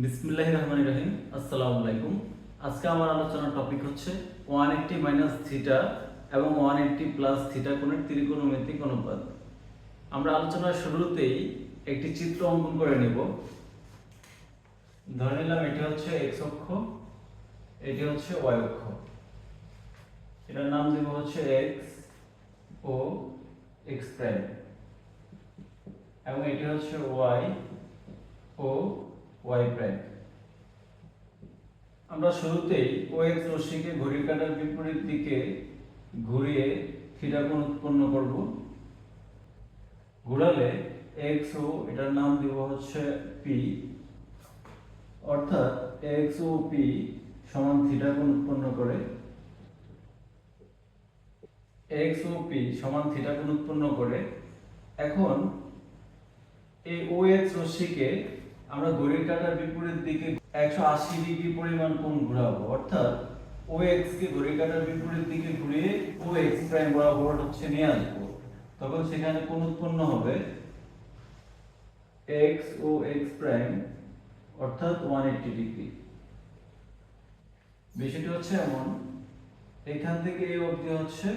বিসমিল্লাহ রহমান রহিম আসসালামু আলাইকুম। আজকে আমার আলোচনার টপিক হচ্ছে ওয়ান এইট্টি মাইনাস থিটা এবং ওয়ান এইট্টি প্লাস থিটা কোণের ত্রিকোণমিতিক অনুপাত। আমরা আলোচনার শুরুতেই একটি চিত্র অঙ্কন করে নেব। ধরে নিলাম এটি হচ্ছে এক্স অক্ষ, এটি হচ্ছে ওয়াই অক্ষ। এটার নাম দেব হচ্ছে এক্স ও এক্স প্রাইম এবং এটি হচ্ছে ওয়াই ও ওয়াই প্রাইম। আমরা শুরুতেই ও এক্স রশ্মিকে ঘড়ির কাঁটার বিপরীত দিকে ঘুরিয়ে থিটা কোণ উৎপন্ন করব। ঘোরালে এক্স ও এটার নাম দিব হচ্ছে পি। অর্থাৎ এক্স ও পি সমান থিটা কোণ উৎপন্ন করে। এক্স ও পি সমান থিটা কোণ উৎপন্ন করে। এখন এই ও এক্স রশ্মিকে আমরা ঘড়ির কাঁটার বিপরীত দিকে একশো আশি ডিগ্রি পরিমাণ কোণ ঘোরাবো, অর্থাৎ ও এক্স কে ঘড়ির কাঁটার বিপরীত দিকে ঘুরিয়ে ও এক্স প্রাইম বরাবর হচ্ছে নিয়ে আসব তখন সেখানে কোণ উৎপন্ন হবে এক্স ও এক্স প্রাইম অর্থাৎ ওয়ান এইট্টি ডিগ্রি। বিষয়টি হচ্ছে এমন, এখান থেকে এই অবধি হচ্ছে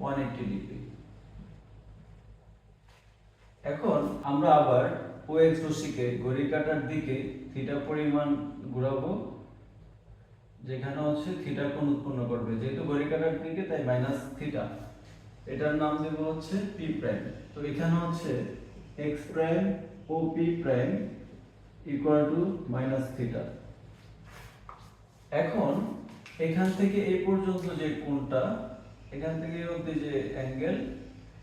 ওয়ান এইট্টি ডিগ্রি। এখন আমরা আবার ও এক্স রশ্মিকে ঘড়ির কাঁটার দিকে থিটা পরিমাণ ঘোরাবো, যেখানে হচ্ছে থিটা কোণ উৎপন্ন করবে। যেহেতু ঘড়ির কাঁটার দিকে, তাই মাইনাস থিটা। এটার নাম দেব হচ্ছে পি প্রাইম তো এখানে হচ্ছে X prime O P prime equal to minus theta. এখন এখান থেকে এই পর্যন্ত যে কোণটা, এখান থেকে অবধি যে অ্যাঙ্গেল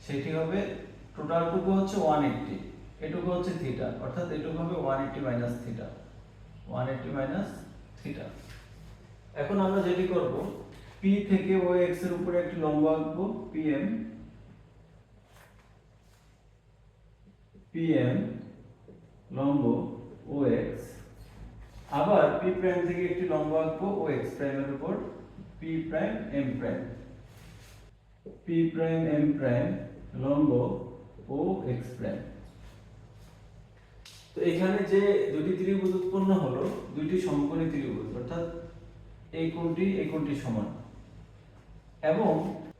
সেটি হবে টোটালটুকু হচ্ছে ওয়ান এইট্টি এটুকু হচ্ছে থিটা অর্থাৎ এটুকু হবে one eighty minus theta one eighty minus theta এখন আমরা যেটি করব পি থেকে ও এক্সের উপরে একটি লম্ব আঁকবো পিএম পিএম লম্ব ও এক্স আবার পি প্রাইম থেকে একটি লম্ব আঁকবো ও এক্স প্রাইমের উপর P prime M prime P prime M prime লম্ব ও এক্স প্রাইম তো এখানে যে দুটি ত্রিভুজ উৎপন্ন হলো, দুইটি সমকোণী ত্রিভুজ, অর্থাৎ এই কোণটি এই কোণটি সমান। এবং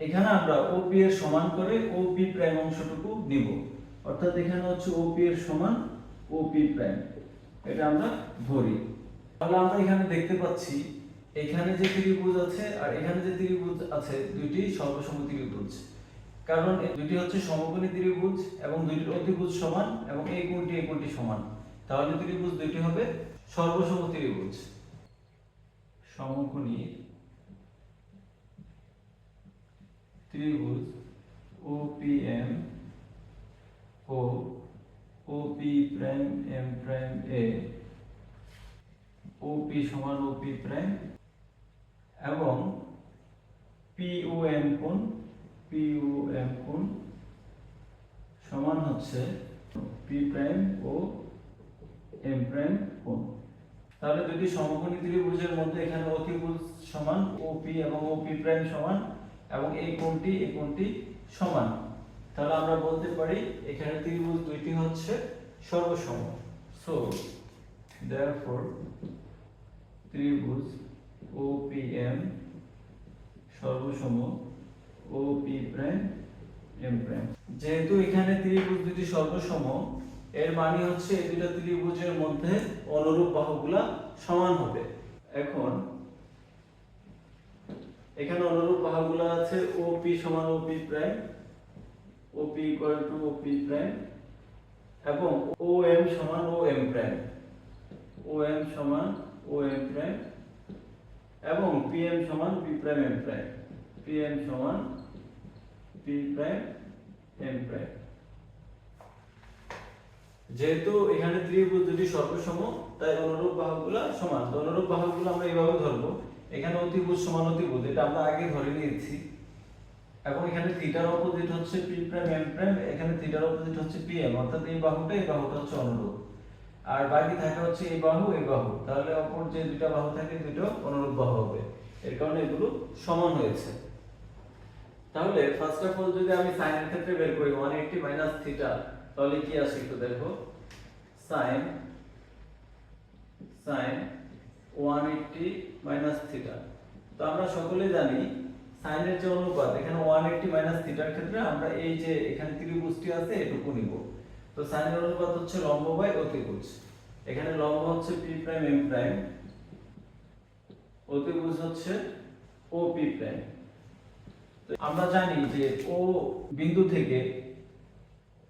এখানে আমরা ওপি এর সমান করে ওপি প্রাইম অংশটুকু নিব। অর্থাৎ এখানে হচ্ছে ওপি এর সমান ওপি প্রাইম এটা আমরা ধরি। তাহলে আমরা এখানে দেখতে পাচ্ছি, এখানে যে ত্রিভুজ আছে আর এখানে যে ত্রিভুজ আছে, দুইটি সর্বসম ত্রিভুজ। কারণ দুইটি হচ্ছে সমকোণী ত্রিভুজ এবং দুইটির অতিভুজ সমান এবং এই কোণটি এই কোণটি সমান। তাহলে ত্রিভুজ দুইটি হবে সর্বসম ত্রিভুজ। সমকোণী ত্রিভুজ OPM ও OP prime M prime A OP সমান OP প্রাইম এবং POM কোণ POM কোণ সমান হচ্ছে P prime O M prime কোণ। তাহলে দুটি সমকোণী ত্রিভুজের মধ্যে এখানে অতিভুজ সমান এবং প্রাইম সমান এবং এই কোণটি এই কোণটি সমান। তাহলে আমরা বলতে পারি এখানে ত্রিভুজ দুইটি হচ্ছে সর্বসম। সো দেয়ারফর ত্রিভুজ OPM সর্বসম OP প্রাইম, এম প্রাইম। যেহেতু এখানে ত্রিভুজ দুটি সর্বসম, এর মানে হচ্ছে এই দুটো ত্রিভুজের মধ্যে অনুরূপ বাহুগুলা সমান হবে। এখন, এখানে অনুরূপ বাহুগুলো আছে OP সমান OP prime OP equal to OP prime, এবং ও এম সমান OM প্রাইম। ও এম সমান ও এম প্রাইম, এবং পি এম সমান P prime M prime. P M সমান P প্রাইম M প্রাইম যেহেতু এখানে ত্রিভুজ দুটি সর্বসম, তাই অনুরূপ বাহুগুলো সমান। তো অনুরূপ বাহুগুলো আমরা এইভাবে ধরবো। এখানে অতিভুজ সমান অতিভুজ, এটা আমরা আগে ধরে নিয়েছি। এখন এখানে থিটার অপোজিট হচ্ছে পি প্রাইম এম প্রাইম এখানে থিটার অপোজিট হচ্ছে পি এম অর্থাৎ এই বাহুটা এই বাহুটা হচ্ছে অনুরূপ। আর বাকি থাকে হচ্ছে এই বাহু এই বাহু। তাহলে অপর যে দুটো বাহু থাকে দুটো অনুরূপ বাহু হবে। এর কারণে এগুলো সমান হয়েছে। তাহলে ফার্স্ট অফ অল যদি আমি সাইনের ক্ষেত্রে বের করি 180 মাইনাস থিটা তাহলে কি আসে একটু দেখো? Sine sine one eighty minus theta তো আমরা সকলেই জানি সাইনের যে অনুপাত, এখানে ওয়ান এইটটি মাইনাস থিটার ক্ষেত্রে আমরা এই যে এখানে ত্রিভুজটি আছে, এটুকু নিব। তো সাইনের অনুপাত হচ্ছে লম্ব বাই অতিভুজ। এখানে লম্ব হচ্ছে পি প্রাইম এম প্রাইম অতিভুজ হচ্ছে ও পি প্রাইম আমরা জানি যে ও বিন্দু থেকে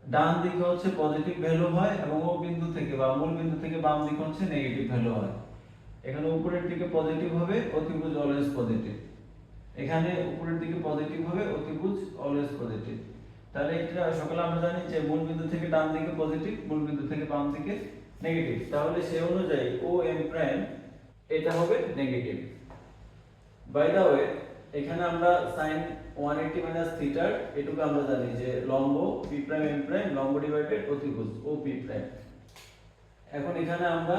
ডান দিকে হচ্ছে পজিটিভ ভ্যালু হয় এবং ও বিন্দু থেকে বা মূল বিন্দু থেকে বাম দিকে হচ্ছে নেগেটিভ ভ্যালু হয়। এখানে উপরের দিকে পজিটিভ হবে, অতিভুজ অলওয়েজ পজিটিভ এখানে উপরের দিকে পজিটিভ হবে, অতিভুজ অলওয়েজ পজিটিভ তাহলে এটা সকালে আমরা জানি যে মূল বিন্দু থেকে ডান দিকে পজিটিভ মূল বিন্দু থেকে বাম দিকে নেগেটিভ তাহলে সেই অনুযায়ী ও এম প্রাইম এটা হবে নেগেটিভ বাই দা ওয়ে এখানে আমরা sin 180 মাইনাস থিটার এটুকু আমরা জানি যে লম্ব p প্রাইম m প্রাইম লম্ব ডিভাইডেড অতিভুজ ও p প্রাইম এখন এখানে আমরা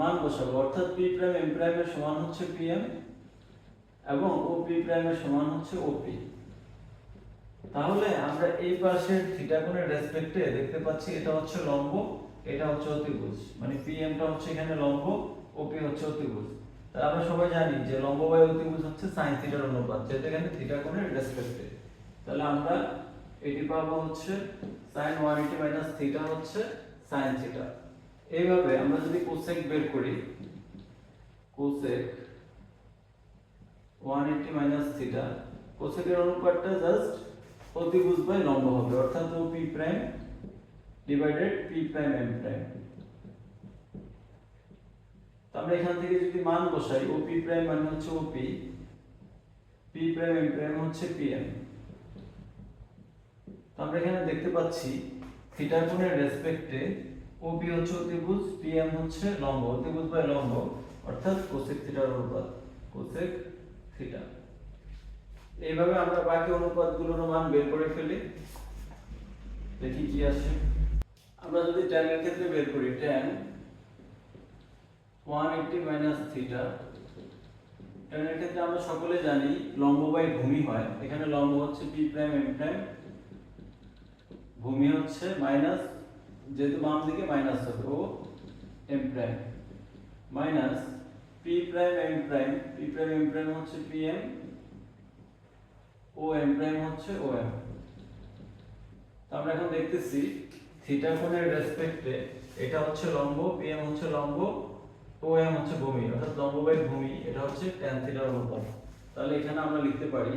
মান বসাবো, অর্থাৎ p প্রাইম m প্রাইম এর সমান হচ্ছে pm এবং ও p প্রাইম এর সমান হচ্ছে op তাহলে আমরা এই পাশের থিটা কোণের রেসপেক্টে দেখতে পাচ্ছি এটা হচ্ছে লম্ব, এটা হচ্ছে অতিভুজ। মানে pm টা হচ্ছে এখানে লম্ব, op হচ্ছে অতিভুজ। তাহলে আমরা সবাই জানি যে লম্ব বাই অতিভুজ হচ্ছে sin থিটার অনুপাত, যেটা এখানে থিটা কোণের রেসপেক্টে তাহলে আমরা এটি পাবো হচ্ছে sin 180 মাইনাস থিটা হচ্ছে sin থিটা এইভাবে আমরা যদি কোসেক বের করি কোসেক 180 মাইনাস থিটা কোসেকের অনুপাতটা জাস্ট অতিভুজ বাই লম্ব হবে, অর্থাৎ O P prime divided P prime M prime আমরা এখান থেকে যদি মান বসাই ও পি প্রাইম মানে হচ্ছে O P P prime M prime হচ্ছে পি এম আমরা এখানে দেখতে পাচ্ছি থিটার কোণের রেসপেক্টে ও পি হচ্ছে অতিভুজ পি এম হচ্ছে লম্ব, অতিভুজ বাই লম্ব, অর্থাৎ কোসেক থিটার অনুপাত কোসেক থিটা এইভাবে আমরা বাকি অনুপাতগুলোর মান বের করে ফেলি। দেখি কি আসে। আমরা যদি এর ক্ষেত্রে বের করি tan 180 মাইনাস থিটা tan এর ক্ষেত্রে আমরা সকলে জানি লম্ব বাই ভূমি হয়। এখানে লম্ব হচ্ছে p প্রাইম m প্রাইম ভূমি হচ্ছে মাইনাস যেহেতু বাম দিকে মাইনাস হবে, O m prime minus p prime m prime p prime m prime হচ্ছে pm ও m প্রাইম হচ্ছে ও m তো আমরা এখন দেখতেছি থিটা কোণের রেসপেক্টে এটা হচ্ছে লম্ব pm হচ্ছে লম্ব ও m হচ্ছে ভূমি, অর্থাৎ লম্ব বাই ভূমি, এটা হচ্ছে tan থিটার অনুপাত তাহলে এখানে আমরা লিখতে পারি,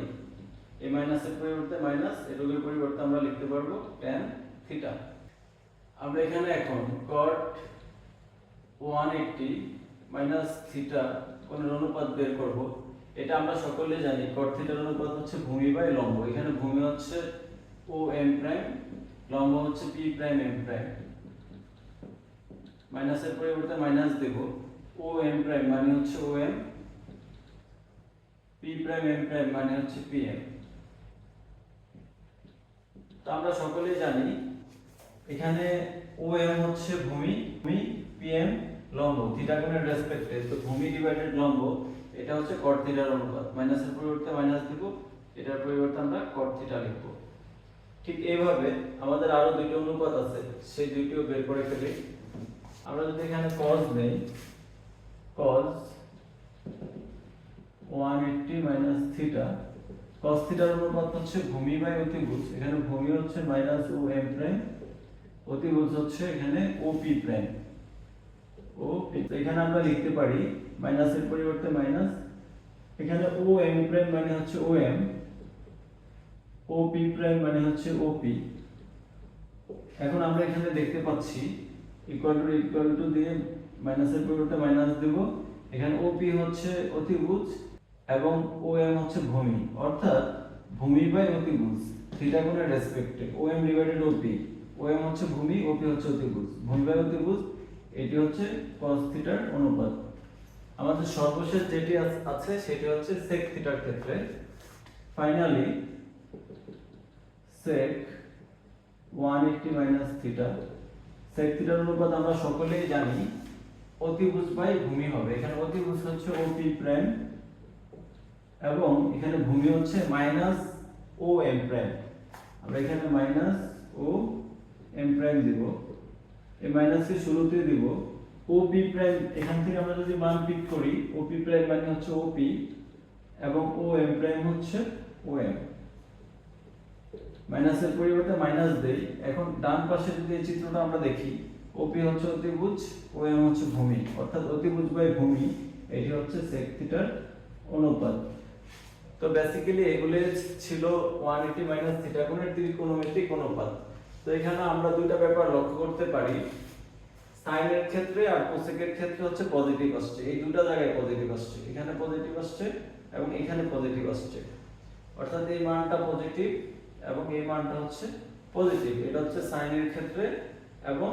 a মাইনাসের পরিবর্তে মাইনাস এটুকুর পরিবর্তে আমরা লিখতে পারব tan থিটা আমরা এখানে এখন cot 180 মাইনাস থিটা কোণের অনুপাত বের করব, এটা আমরা সকলে জানি, cot থিটার অনুপাত হচ্ছে ভূমি বাই লম্ব। এখানে ভূমি হচ্ছে এম প্রাইম লম্ব হচ্ছে পি প্রাইম এম প্রাইম মাইনাসের পরিবর্তে মাইনাস দেব। ও এম প্রাইম মানে হচ্ছে O M P prime M prime মানে হচ্ছে পি এম তো আমরা সকলেই জানি এখানে ও এম হচ্ছে ভূমি ভূমি পি এম লম্ব থিটা কোণের রেসপেক্টে তো ভূমি ডিভাইডেড লম্ব, এটা হচ্ছে কট থিটার অনুপাত। মাইনাসের পরিবর্তে মাইনাস দেব এটার পরিবর্তে আমরা কট থিটা লিখব। ঠিক এইভাবে আমাদের আরও দুটো অনুপাত আছে, সেই দুইটিও বের করে ফেলি। আমরা যদি এখানে cos নেই cos 180 মাইনাস থিটা cos থিটার অনুপাত হচ্ছে ভূমি বাই অতিভুজ। এখানে ভূমি হচ্ছে মাইনাস ও এম প্রাইম অতিভুজ হচ্ছে এখানে পি প্রাইম পি এখানে আমরা লিখতে পারি মাইনাসের পরিবর্তে মাইনাস এখানে ও এম প্রাইম মানে হচ্ছে O M O P prime মানে হচ্ছে ও পি এখন আমরা এখানে দেখতে পাচ্ছি ইকুয়াল টু ইকুয়াল টু দিয়ে মাইনাসের পরিবর্তে মাইনাস দেব। এখানে ওপি হচ্ছে অতিভুজ এবং ও এম হচ্ছে ভূমি। অর্থাৎ ভূমি বাই অতিভুজ থিটা কোণের রেসপেক্টে O M divided O P O M হচ্ছে ভূমি ওপি হচ্ছে অতিভুজ। ভূমি বাই অতিভুজ, এটি হচ্ছে cos থিটার অনুপাত। আমাদের সর্বশেষ যেটি আছ- সেটি হচ্ছে sec থিটার ক্ষেত্রে। Finally sec 180 minus theta sec থিটার অনুপাত আমরা সকলেই জানি অতিভুজ বাই ভূমি হবে। এখানে অতিভুজ হচ্ছে ওপি প্রাইম এবং এখানে ভূমি হচ্ছে মাইনাস ও এম প্রাইম আমরা এখানে মাইনাস ও এম প্রাইম দিব। এই মাইনাসকে শুরুতে দিব। ওপি প্রাইম এখান থেকে আমরা যদি মান পিক করি ওপি প্রাইম মানে হচ্ছে ওপি এবং ও এম প্রাইম হচ্ছে ও এম মাইনাসের পরিবর্তে মাইনাস দেই। এখন ডান পাশে যদি এই চিত্রটা আমরা দেখি ওপি হচ্ছে অতিভুজ এম হচ্ছে ভূমি। অর্থাৎ অতিভুজ বাই ভূমি, এটি হচ্ছে sec থিটার অনুপাত। তো বেসিক্যালি এগুলো ছিল 180 মাইনাস থিটা কোণের ত্রিকোণমিতিক অনুপাত। তো এখানে আমরা দুইটা ব্যাপার লক্ষ্য করতে পারি। সাইনের ক্ষেত্রে আর কোসেকের ক্ষেত্রে হচ্ছে পজিটিভ আসছে। এই দুটো জায়গায় পজিটিভ আসছে। এখানে পজিটিভ আসছে এবং এখানে পজিটিভ আসছে। অর্থাৎ এই মানটা পজিটিভ এবং এই মানটা হচ্ছে পজিটিভ এটা হচ্ছে সাইনের ক্ষেত্রে এবং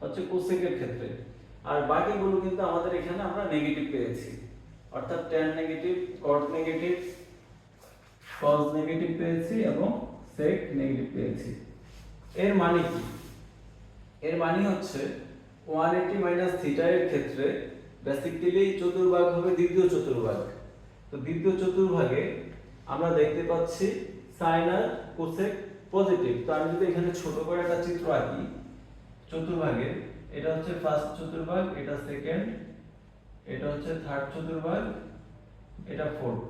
হচ্ছে কোসেকের ক্ষেত্রে। আর বাকিগুলো কিন্তু আমাদের এখানে আমরা নেগেটিভ পেয়েছি। অর্থাৎ tan negative cot negative cos negative পেয়েছি এবং sec নেগেটিভ পেয়েছি। এর মানে কি? এর মানে হচ্ছে 180 মাইনাস থিটা এর ক্ষেত্রে বেসিক্যালি চতুর্ভাগ হবে দ্বিতীয় চতুর্ভাগ। তো দ্বিতীয় চতুর্ভাগে আমরা দেখতে পাচ্ছি সাইন আর কোসেক পজিটিভ তো আমি যদি এখানে ছোট করে একটা চিত্র আঁকি চতুর্ভাগে, এটা হচ্ছে ফার্স্ট চতুর্ভাগ, এটা সেকেন্ড এটা হচ্ছে থার্ড চতুর্ভাগ, এটা ফোর্থ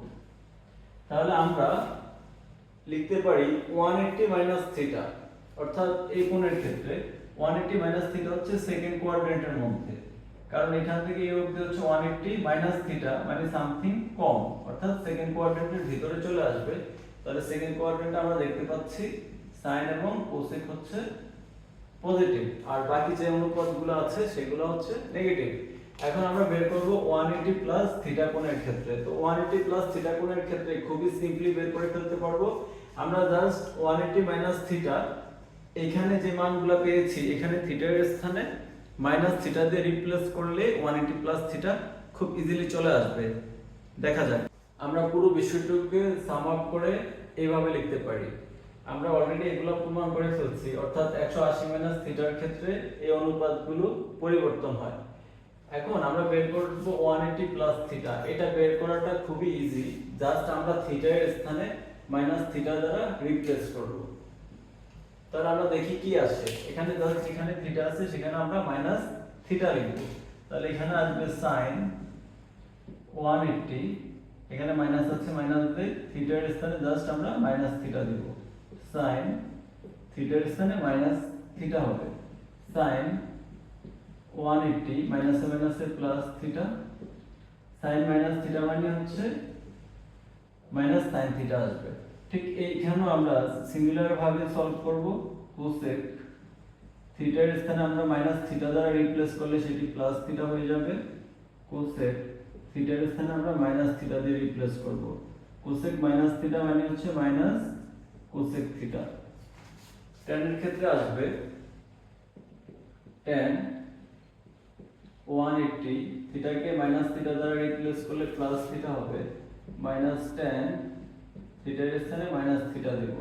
তাহলে আমরা লিখতে পারি 180 মাইনাস থিটা অর্থাৎ এই কোণের ক্ষেত্রে 180 মাইনাস থিটা হচ্ছে সেকেন্ড কোয়াড্রেন্টের মধ্যে। কারণ এখান থেকে এই অবধি হচ্ছে 180 মাইনাস থিটা মানে সামথিং কম। অর্থাৎ সেকেন্ড কোয়াড্রেন্টের ভিতরে চলে আসবে। তাহলে সেকেন্ড কোয়াড্রেন্টে আমরা দেখতে পাচ্ছি সাইন এবং কোসেক হচ্ছে পজিটিভ আর বাকি যে অনুপাতগুলো আছে, সেগুলো হচ্ছে নেগেটিভ এখন আমরা বের করব 180 প্লাস থিটা কোণের ক্ষেত্রে। তো 180 প্লাস থিটা কোণের ক্ষেত্রে খুবই সিম্পলি বের করে ফেলতে পারব। আমরা জাস্ট 180 মাইনাস থিটা এখানে যে মানগুলো পেয়েছি, এখানে থিটার স্থানে মাইনাস থিটা দিয়ে রিপ্লেস করলে 180 প্লাস থিটা খুব ইজিলি চলে আসবে। দেখা যাক। আমরা পুরো বিষয়টাকে সাম আপ করে এইভাবে লিখতে পারি। আমরা অলরেডি এগুলো প্রমাণ করে ফেলছি। অর্থাৎ 180 মাইনাস থিটার ক্ষেত্রে এই অনুপাতগুলো পরিবর্তন হয়। এখন আমরা বের করব 180 প্লাস থিটা এটা বের করাটা খুবই ইজি জাস্ট আমরা থিটা এর স্থানে মাইনাস থিটা দ্বারা রিপ্লেস করব। তাহলে আমরা দেখি কি আসে। এখানে জাস্ট যেখানে থিটা আছে, সেখানে আমরা মাইনাস থিটা লিখব। তাহলে এখানে আসবে sin 180 এখানে মাইনাস আছে মাইনাস দিয়ে থিটার স্থানে জাস্ট আমরা মাইনাস থিটা দেব sin থিটার স্থানে মাইনাস থিটা হবে। sin 180 মাইনাসে মাইনাসে plus theta sin minus theta মানে হচ্ছে মাইনাস sin থিটা আসবে। ঠিক এইখানেও আমরা সিমিলার সলভ করব। কোসেক থিটার স্থানে আমরা মাইনাস থিটা দ্বারা রিপ্লেস করলে সেটি প্লাস থিটা হয়ে যাবে। কোসেক থিটার স্থানে আমরা মাইনাস থিটা দিয়ে রিপ্লেস করব। কোসেক মাইনাস থিটা মানে হচ্ছে মাইনাস কোসেক থিটা এর ক্ষেত্রে আসবে tan 180 থিটাকে মাইনাস থিটা দ্বারা রিপ্লেস করলে প্লাস থিটা হবে। মাইনাস tan থিটার স্থানে মাইনাস থিটা দেব।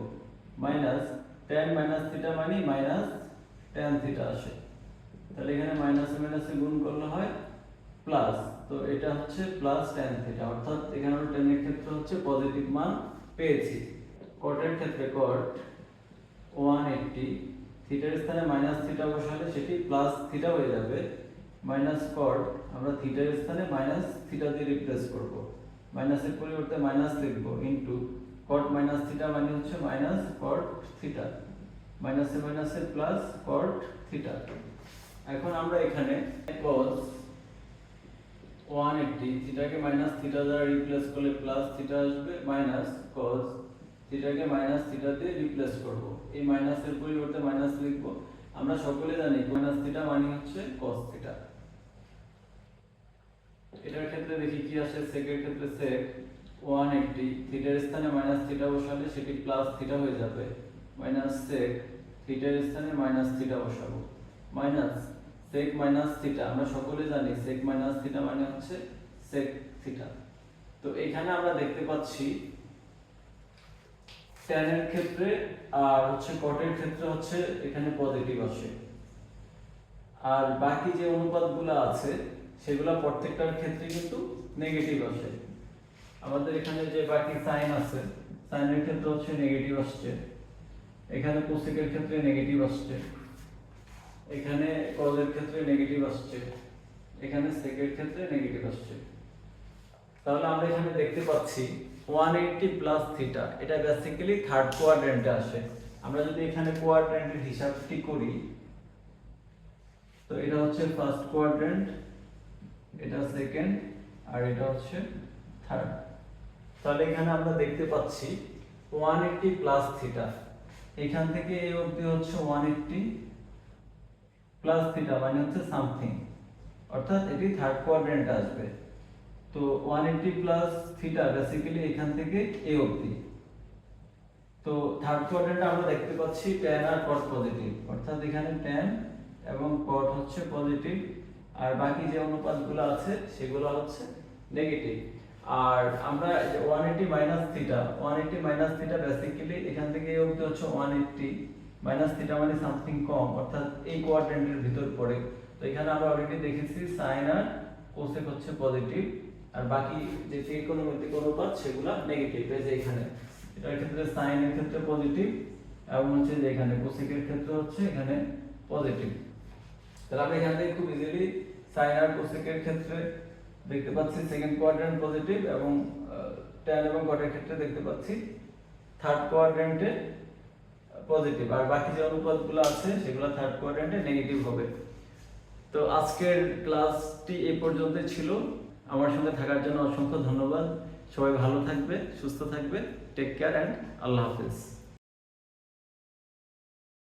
মাইনাস tan মাইনাস থিটা মানে মাইনাস tan থিটা আসে। তাহলে এখানে মাইনাস মাইনাসে গুণ করলে হয় প্লাস তো এটা হচ্ছে প্লাস tan থিটা অর্থাৎ এখানে এর ক্ষেত্রে হচ্ছে পজিটিভ মান পেয়েছি। এর ক্ষেত্রে cot 180 থিটার স্থানে মাইনাস থিটা বসালে সেটি প্লাস থিটা হয়ে যাবে। মাইনাস কট আমরা থিটার স্থানে মাইনাস থিটা দিয়ে রিপ্লেস করব। মাইনাসের পরিবর্তে মাইনাস লিখব ইনটু কট মাইনাস থিটা মানে হচ্ছে মাইনাস কট থিটা মাইনাসে মাইনাসে প্লাস কট থিটা এখন আমরা এখানে cos 180 থিটাকে মাইনাস থিটা দ্বারা রিপ্লেস করলে প্লাস থিটা আসবে মাইনাস cos থিটাকে মাইনাস থিটা দিয়ে রিপ্লেস করব। এই মাইনাসের পরিবর্তে মাইনাস লিখব। আমরা সকলে জানি মাইনাস থিটা মানে হচ্ছে cos থিটা এটার ক্ষেত্রে দেখি কি আসে? সেকের ক্ষেত্রে sec 180 থিটার স্থানে মাইনাস থিটা বসালে সেটি প্লাস থিটা হয়ে যাবে। মাইনাস sec থিটার স্থানে মাইনাস থিটা বসাবো। মাইনাস sec মাইনাস থিটা আমরা সকলে জানি sec মাইনাস থিটা মানে হচ্ছে sec থিটা তো এখানে আমরা দেখতে পাচ্ছি tan এর ক্ষেত্রে আর হচ্ছে এর ক্ষেত্রে হচ্ছে এখানে পজিটিভ আসে। আর বাকি যে অনুপাতগুলো আছে, সেগুলো প্রত্যেকটার ক্ষেত্রে কিন্তু নেগেটিভ আসে। আমাদের এখানে যে বাকি সাইন আছে সাইনের ক্ষেত্রে হচ্ছে নেগেটিভ আসছে। এখানে কোসেকের ক্ষেত্রে নেগেটিভ আসছে। এখানে কজের ক্ষেত্রে নেগেটিভ আসছে। এখানে সেকের ক্ষেত্রে নেগেটিভ আসছে। তাহলে আমরা এখানে দেখতে পাচ্ছি ওয়ান এইটটি প্লাস থিটা এটা বেসিক্যালি থার্ড কোয়াড্রেন্টে আসে। আমরা যদি এখানে কোয়াড্রেন্টের হিসাবটি করি, তো এটা হচ্ছে ফার্স্ট কোয়াড্রেন্ট এটা সেকেন্ড আর এটা হচ্ছে থার্ড তাহলে এখানে আমরা দেখতে পাচ্ছি ওয়ান এইটটি প্লাস থিটা এখান থেকে এই অবধি হচ্ছে ওয়ান এইটটি প্লাস থিটা মানে হচ্ছে সামথিং অর্থাৎ এটি থার্ড কোয়াড্রেন্টে আসবে। তো one eighty plus theta basically এখান থেকে এ অবধি। তো থার্ড কোয়াড্রেন্টে আমরা দেখতে পাচ্ছি ট্যান আর কট পজিটিভ অর্থাৎ এখানে ট্যান এবং কট হচ্ছে পজিটিভ আর বাকি যে অনুপাতগুলো আছে সেগুলো হচ্ছে নেগেটিভ আর আমরা one eighty minus theta one eighty minus theta basically এখান থেকে এই অবধি হচ্ছে ওয়ান এইটটি মাইনাস থিটা মানে সামথিং কম, অর্থাৎ এই কোয়াড্রেন্টের ভিতর পড়ে। তো এখানে আমরা অলরেডি দেখেছি সাইন আর কোসেক হচ্ছে পজিটিভ আর বাকি যে ত্রিকোণমিতিক অনুপাত সেগুলো নেগেটিভ এই যে এখানে। এটার ক্ষেত্রে সাইনের ক্ষেত্রে পজিটিভ এবং হচ্ছে যে এখানে কোসেকের ক্ষেত্রে হচ্ছে এখানে পজিটিভ তাহলে আমরা এখান থেকে খুব ইজিলি সাইন আর কোসেকের ক্ষেত্রে দেখতে পাচ্ছি সেকেন্ড কোয়াড্রেন্ট পজিটিভ এবং ট্যান এবং কটের ক্ষেত্রে দেখতে পাচ্ছি থার্ড কোয়াড্রেন্টে পজিটিভ আর বাকি যে অনুপাতগুলো আছে, সেগুলো থার্ড কোয়াড্রেন্টে নেগেটিভ হবে। তো আজকের ক্লাসটি এই পর্যন্ত ছিল। আমার সঙ্গে থাকার জন্য অসংখ্য ধন্যবাদ। সবাই ভালো থাকবে, সুস্থ থাকবে। টেক কেয়ার অ্যান্ড আল্লাহ হাফিজ।